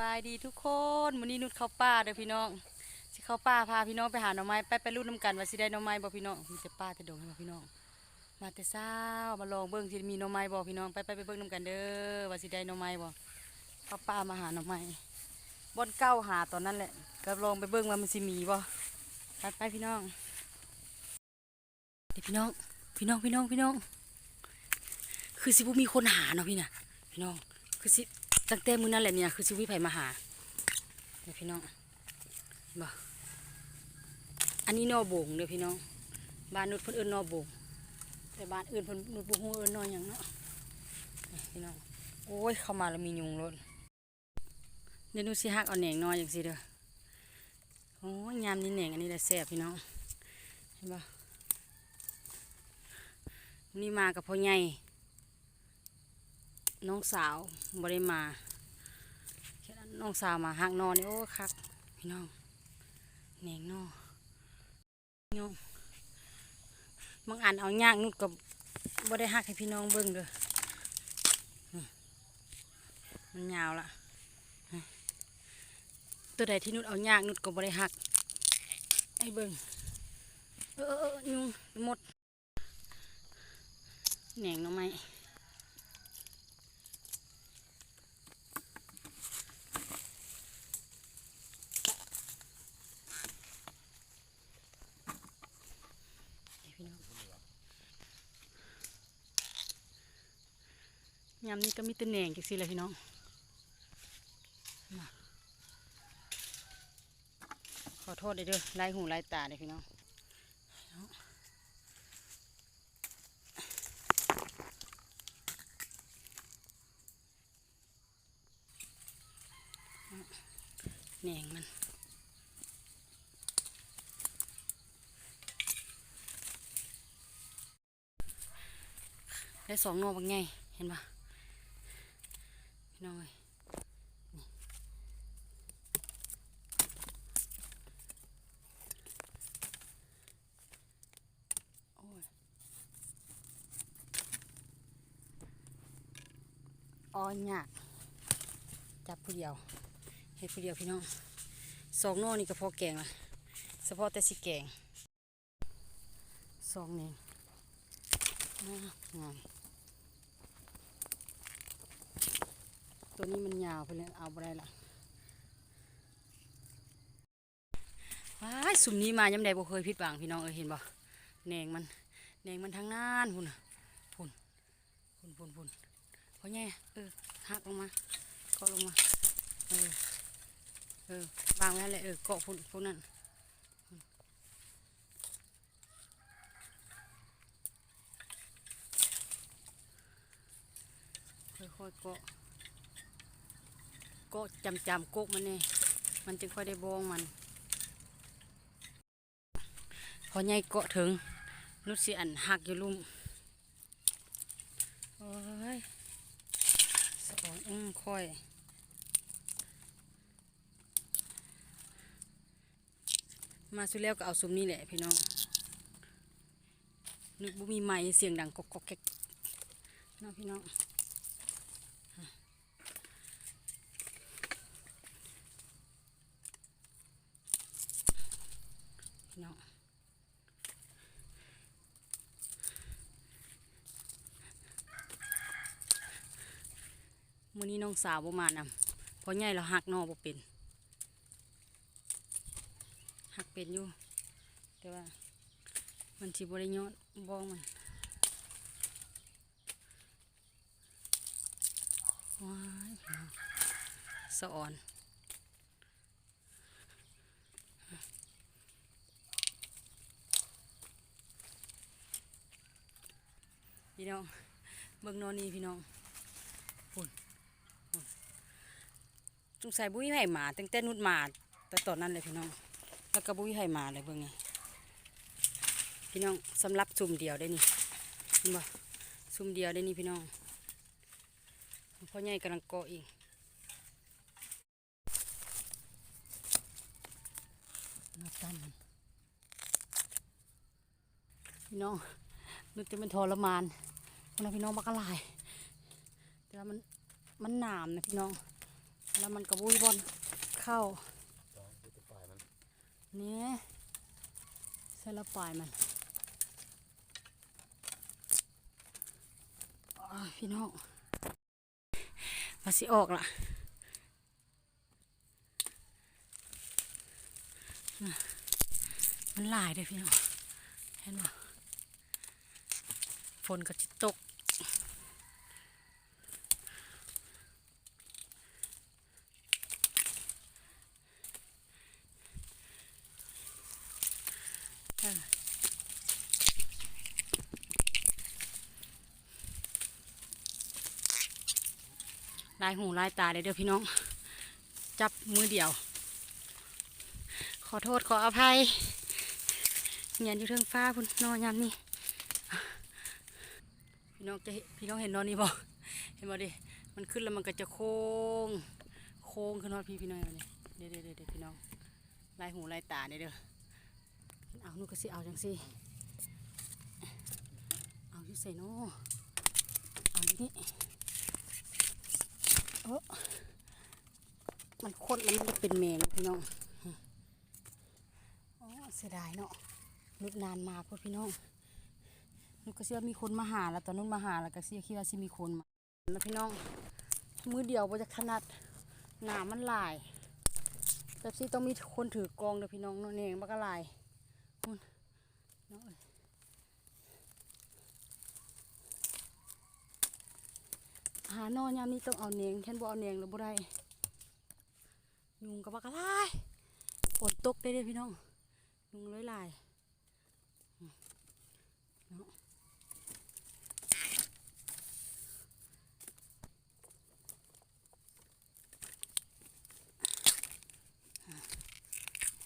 บายดีทุกคนมื้อนี้นุชเข้าป่าเด้อพี่น้องสิเข้าป่าพาพี่น้องไปหาหน่อไม้ไปไปรุ่นน้ำกันว่าสิได้หน่อไม้บ่พี่น้องมีแต่ป่าแต่ดงให้มาพี่น้อง มาแต่เช้ามาลองเบิ่งสิมีหน่อไม้บ่พี่น้องไปไปไปเบิ่งน้ำกันเด้อว่าสิได้หน่อไม้บ่เข้าป่ามาหาหน่อไม้บ่อนเก้าหาตอนนั้นแหละก็ลองไปเบิ่งว่ามันสิมีบ่ไปไปพี่น้องเดี๋ยวพี่น้องพี่น้องพี่น้องพี่น้อง คือสิบ่มีคนหาเนาะพี่น่ะพี่น้องคือสิ ตั้งแต่มื้อนั้นแหละเนี่ยคือสิวิไผมาหาเนี่ยพี่น้องบ่อันนี้นอโบงเด้อพี่น้องบ้านนุชเพิ่นเอิ้นนอโบงแต่บ้านอื่นเพิ่นนุชบ่ฮู้เอิ้นนอหยังเนาะพี่น้องโอ้ยเข้ามาแล้วมียุงรถเดี๋ยวนุชสิหักเอาแหนงนอจังซี่เด้อโอ้ยยามนี้แหนงอันนี้แหละแซ่บพี่น้องเห็นบ่นี่มากับพ่อใหญ่ น้องสาวบริมาแค่นั้นน้องสาวมาหักนอนนี่โอ้คักพี่น้องแหนงนอน้องบางอันเอายากนุดกับบ่ได้หักให้พี่น้องเบิ่งเด้อมันยาวละตัวใดที่นุดเอายากนุดก็บ่ได้หักไอ้เบิ่งเออเออยุงหมดแหนงน่องไม้ ยามนี้ก็มีแตะแหน่งจังสิเลยพี่น้องขอโทษเด้อเด้อลายหูลายตาเด้อพี่น้องแหน่งมันได้สองหนอบางไงเห็นปะ พี่น้องเอ้ยโอ้ยอ้อยยากจับผู้เดียวเฮ็ดผู้เดียวพี่น้องสองนอนี่ก็พอแกงละเฉพาะแต่สิแกงสองนี่งาม ตัวนี้มันยาวไปเลยเอาไปได้ละว้ายสุ่มนี้มาย้ำใดบ่เคยผิดหวังพี่น้องเอ้ยเห็นบ่แหนงมันแหนงมันทั้งนานพุ่นน่ะพุ่นพุ่นพุ่นพุ่นเพราะไงเออหักลงมาเกาะลงมาเออเออวางไว้นั่นแหละเออเกาะพุ่นพุ่นนั่นค่อยๆเกาะ กาะจำจำๆกกมันนี่มันจึงค่อยได้บองมัน พอใหญ่เกาะถึงนุชสิอันหักอยู่ลุ่มโอ้ยสองอืมค่อยมาสุดแล้วก็เอาซุมนี้แหละพี่น้อง นึกบุมีไม้เสียงดังกอกกอกแก๊กน้องพี่น้อง มื้อนี้น้องสาวบ่มานำเพราะใหญ่เราหักนอบ่เป็นหักเป็นอยู่แต่ว่า มันสิบ่ได้ยอดบ้องมันว้ายสะอ่อนพี่น้องเบิ่งนอนนี่พี่น้องปุ่น สงสัยบุ้ยไห่หมาตั้งแต่นุดหมาแต่ตอนนั้นเลยพี่น้อง แล้วก็บุ้ยไห่หมาเลยเบิ่งไงพี่น้องสำหรับซุ่มเดียวได้นี่เห็นบ่ซุ่มเดียวได้นี่พี่น้องพ่อใหญ่กำลังเกาะอีกนับตันพี่น้องนึกจะเป็นทรมานนะพี่น้องบักอะไรแต่ว่ามันมันหนามนะพี่น้อง แล้วมันก็บุยบอลเข้าเนี่ยใส่ละปลายมันพี่น้องมาสิออกละน่ะมันหลายเลยพี่น้องเห็นป่ฝนก็จะตก ลายหูลายตาเด้อเด้อพี่น้อง จับมือเดียว ขอโทษขออภัยเงียนอยู่เทิงฟ้าพุ่นนอนยามนี้พี่น้องจะพี่น้องเห็นนอนนี่บ่เห็นบ่ดิมันขึ้นแล้วมันก็จะโค้ง โค้งขึ้นนอนพี่พี่น้องเดี๋ยวเดี๋ยวเดี๋ยวเดี๋ยวพี่น้องลายหูลายตาเด้อเด้อ เอาหนูก็สิเอาจังสิเอาอยู่ใส่โน่เอาอยู่นี่เออมันคดแล้วมันจะเป็นแมงพี่น้องอ๋อเสียดายเนาะนุดนานมาพวกพี่น้องนุก็เชื่อมีคนมาหาแล้วตอนนู้นมาหาแล้วก็เชื่อคิดว่าสิมีคนมาแล้วพี่น้องมือเดียวบ่จะขนาดหนามันหลายแต่สิต้องมีคนถือกองเด้อพี่น้องเนาะเองมันก็หลาย น้องเอ้ยหานอนยามนี้ต้องเอาเนียงแค่นบ่เอาเนียงแล้วบ่ได้ยุงกับว่ากระลายฝนตกได้เลยพี่น้องยุงเลยหลายอืมเนาะ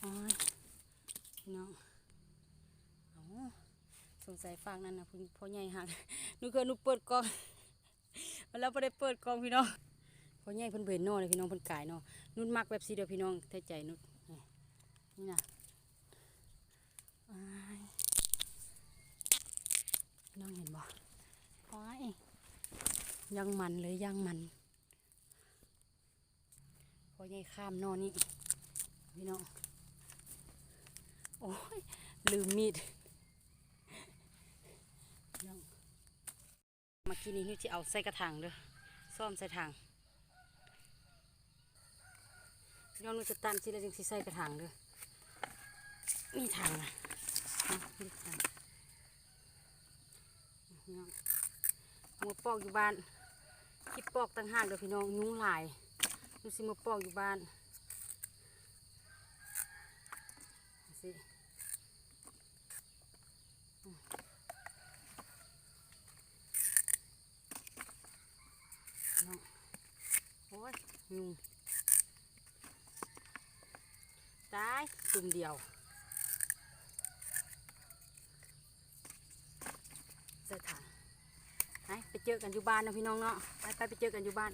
โอ้ยพี่น้องเอา สงสัยฟางนั่นนะพุ่นพ่อใหญ่หักหนูเคยหนูเปิดกล้องมันแล้วไ่ได้เปิดกล้องพี่น้องพ่อใหญ่เพิ่นเบิ่นนอเลยพี่น้องเพิ่นกายนาะนุ่นมักแบบสีเดียวพี่น้องแท้ใจนุ่นนี่นะน้องเห็นบ่โอ้ยยังมันเลยยังมันพ่อใหญ่ข้ามนอนี่พี่น้อง โอ้ยลืมมีดพี่น้อง เมื่อกี้นี้นี่จะเอาใส่กระถางเด้อซ่อมใส่ถังพี่น้องนูจะตันสิแล้วจึงสิใส่กระถางเด้อมีถังนะมีถังพี่น้องมัวปอกอยู่บ้านคิดปอกตั้งห้างเด้อพี่น้องยุงหลายนูสิมาปอกอยู่บ้านสิ น้องโอ้ ยยุงตายตุ่มเดียวใส่ถังไปไปเจอกันอยู่บ้านนะพี่น้องเนาะ ไปไปไปเจอกันอยู่บ้าน